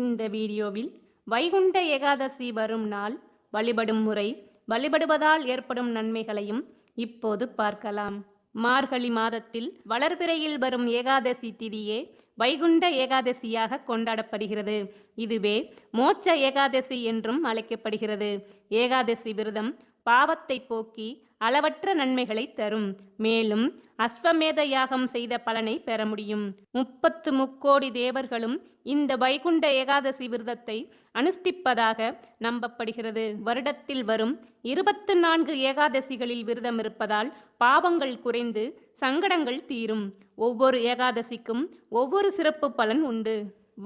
இந்த வீடியோவில் வைகுண்ட ஏகாதசி வரும் நாள் வழிபடும் முறை வழிபடுவதால் ஏற்படும் நன்மைகளையும் இப்போது பார்க்கலாம். மார்கழி மாதத்தில் வளர்பிறையில் வரும் ஏகாதசி திதியே வைகுண்ட ஏகாதசியாக கொண்டாடப்படுகிறது. இதுவே மோட்ச ஏகாதசி என்றும் அழைக்கப்படுகிறது. ஏகாதசி விரதம் பாவத்தை போக்கி அளவற்ற நன்மைகளை தரும். மேலும் அஸ்வமேத யாகம் செய்த பலனை பெற முடியும். முப்பத்து முக்கோடி தேவர்களும் இந்த வைகுண்ட ஏகாதசி விரதத்தை அனுஷ்டிப்பதாக நம்பப்படுகிறது. வருடத்தில் வரும் இருபத்து நான்கு ஏகாதசிகளில் விரதம் இருப்பதால் பாவங்கள் குறைந்து சங்கடங்கள் தீரும். ஒவ்வொரு ஏகாதசிக்கும் ஒவ்வொரு சிறப்பு பலன் உண்டு.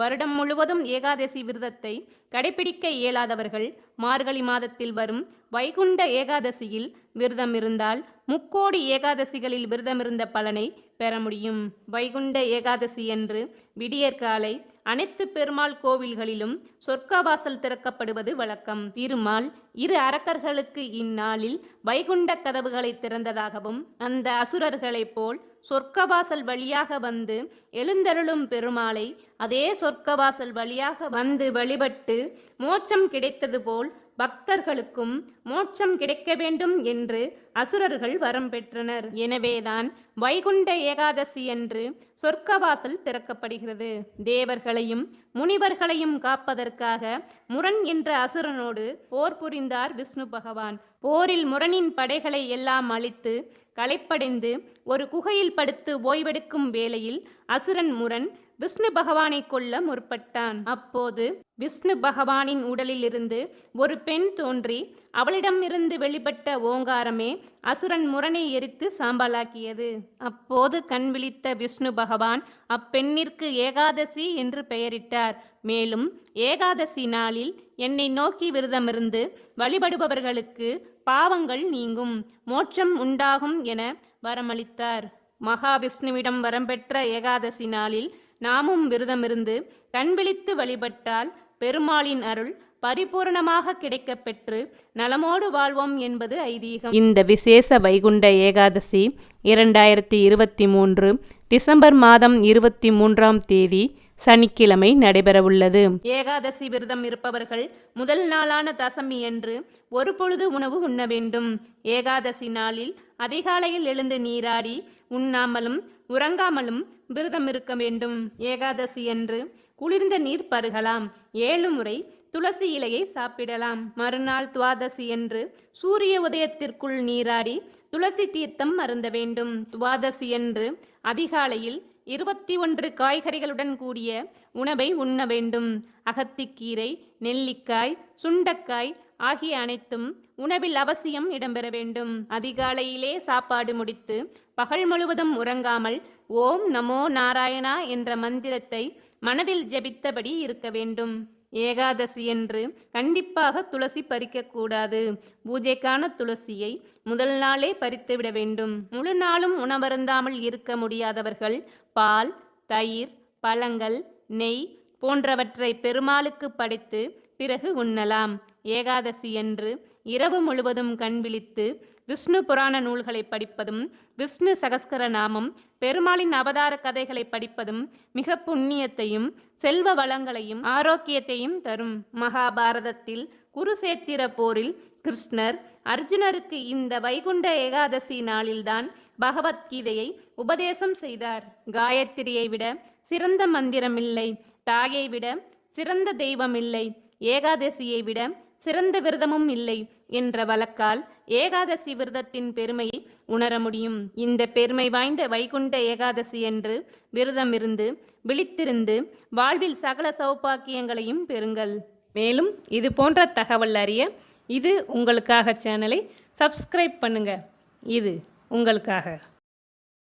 வருடம் முழுவதும் ஏகாதசி விரதத்தை கடைபிடிக்க இயலாதவர்கள் மார்கழி மாதத்தில் வரும் வைகுண்ட ஏகாதசியில் விரதம் இருந்தால் முக்கோடி ஏகாதசிகளில் விரதமிருந்த பலனை பெற முடியும். வைகுண்ட ஏகாதசி என்று விடியற்காலை அனைத்து பெருமாள் கோவில்களிலும் சொர்க்கவாசல் திறக்கப்படுவது வழக்கம். திருமால் இரு அரக்கர்களுக்கு இந்நாளில் வைகுண்ட கதவுகளை திறந்ததாகவும் அந்த அசுரர்களைப் போல் சொர்க்கவாசல் வழியாக வந்து எழுந்தருளும் பெருமாளை அதே சொர்க்கவாசல் வழியாக வந்து வழிபட்டு மோட்சம் கிடைத்தது போல் பக்தர்களுக்கும் மோட்சம் கிடைக்க வேண்டும் என்று அசுரர்கள் வரம் பெற்றனர். எனவேதான் வைகுண்ட ஏகாதசி என்று சொர்க்கவாசல் திறக்கப்படுகிறது. தேவர்களையும் முனிவர்களையும் காப்பதற்காக முரண் என்ற அசுரனோடு போர் புரிந்தார் விஷ்ணு பகவான். போரில் முரணின் படைகளை எல்லாம் அழித்து களைப்படைந்து ஒரு குகையில் படுத்து ஓய்வெடுக்கும் வேளையில் அசுரன் முரண் விஷ்ணு பகவானை கொல்ல முற்பட்டான். அப்போது விஷ்ணு பகவானின் உடலிலிருந்து ஒரு பெண் தோன்றி அவளிடமிருந்து வெளிப்பட்ட ஓங்காரமே அசுரன் முரணை எரித்து சாம்பலாக்கியது. அப்போது கண் விழித்த விஷ்ணு பகவான் அப்பெண்ணிற்கு ஏகாதசி என்று பெயரிட்டார். மேலும் ஏகாதசி நாளில் என்னை நோக்கி விரதமிருந்து வழிபடுபவர்களுக்கு பாவங்கள் நீங்கும் மோட்சம் உண்டாகும் என வரமளித்தார். மகாவிஷ்ணுவிடம் வரம்பெற்ற ஏகாதசி நாளில் நாமும் விரதமிருந்து கண்விழித்து வழிபட்டால் பெருமாளின் அருள் பரிபூரணமாக கிடைக்கப் பெற்று நலமோடு வாழ்வோம் என்பது ஐதீகம். இந்த விசேஷ வைகுண்ட ஏகாதசி இரண்டாயிரத்தி இருபத்தி மூன்று டிசம்பர் மாதம் இருபத்தி மூன்றாம் தேதி சனிக்கிழமை நடைபெறவுள்ளது. ஏகாதசி விரதம் இருப்பவர்கள் முதல் நாளான தசமி என்று ஒரு பொழுது உணவு உண்ண வேண்டும். ஏகாதசி நாளில் அதிகாலையில் எழுந்து நீராடி உண்ணாமலும் உறங்காமலும் விரதம் இருக்க வேண்டும். ஏகாதசி என்று குளிர்ந்த நீர் பருகலாம். ஏழு முறை துளசி இலையை சாப்பிடலாம். மறுநாள் துவாதசி என்று சூரிய உதயத்திற்குள் நீராடி துளசி தீர்த்தம் அருந்த வேண்டும். துவாதசி என்று அதிகாலையில் இருபத்தி ஒன்று காய்கறிகளுடன் கூடிய உணவை உண்ண வேண்டும். அகத்திக்கீரை நெல்லிக்காய் சுண்டக்காய் ஆகிய அனைத்தும் உணவில் அவசியம் இடம்பெற வேண்டும். அதிகாலையிலே சாப்பாடு முடித்து பகல் முழுவதும் உறங்காமல் ஓம் நமோ நாராயணா என்ற மந்திரத்தை மனதில் ஜெபித்தபடி இருக்க வேண்டும். ஏகாதசி என்று கண்டிப்பாக துளசி பறிக்கக்கூடாது பூஜைக்கான துளசியை முதல் நாளே பறித்துவிட வேண்டும். முழு நாளும் உணவருந்தாமல் இருக்க முடியாதவர்கள் பால் தயிர் பழங்கள் நெய் போன்றவற்றை பெருமாளுக்கு படைத்து பிறகு உண்ணலாம். ஏகாதசி என்று இரவு முழுவதும் கண் விழித்து விஷ்ணு புராண நூல்களை படிப்பதும் விஷ்ணு சகஸ்கர நாமம் பெருமாளின் அவதார கதைகளை படிப்பதும் மிக புண்ணியத்தையும் செல்வ வளங்களையும் ஆரோக்கியத்தையும் தரும். மகாபாரதத்தில் குருசேத்திர போரில் கிருஷ்ணர் அர்ஜுனருக்கு இந்த வைகுண்ட ஏகாதசி நாளில்தான் பகவத்கீதையை உபதேசம் செய்தார். காயத்ரியை விட சிறந்த மந்திரமில்லை தாயை விட சிறந்த தெய்வம் இல்லை ஏகாதசியை விட சிறந்த விரதமும் இல்லை என்ற வழக்கால் ஏகாதசி விரதத்தின் பெருமையை உணர முடியும். இந்த பெருமை வாய்ந்த வைகுண்ட ஏகாதசி என்று விரதம் இருந்து விழித்திருந்து வாழ்வில் சகல சௌபாக்கியங்களையும் பெறுங்கள். மேலும் இது போன்ற தகவல் அறிய இது உங்களுக்காக சேனலை சப்ஸ்கிரைப் பண்ணுங்க. இது உங்களுக்காக.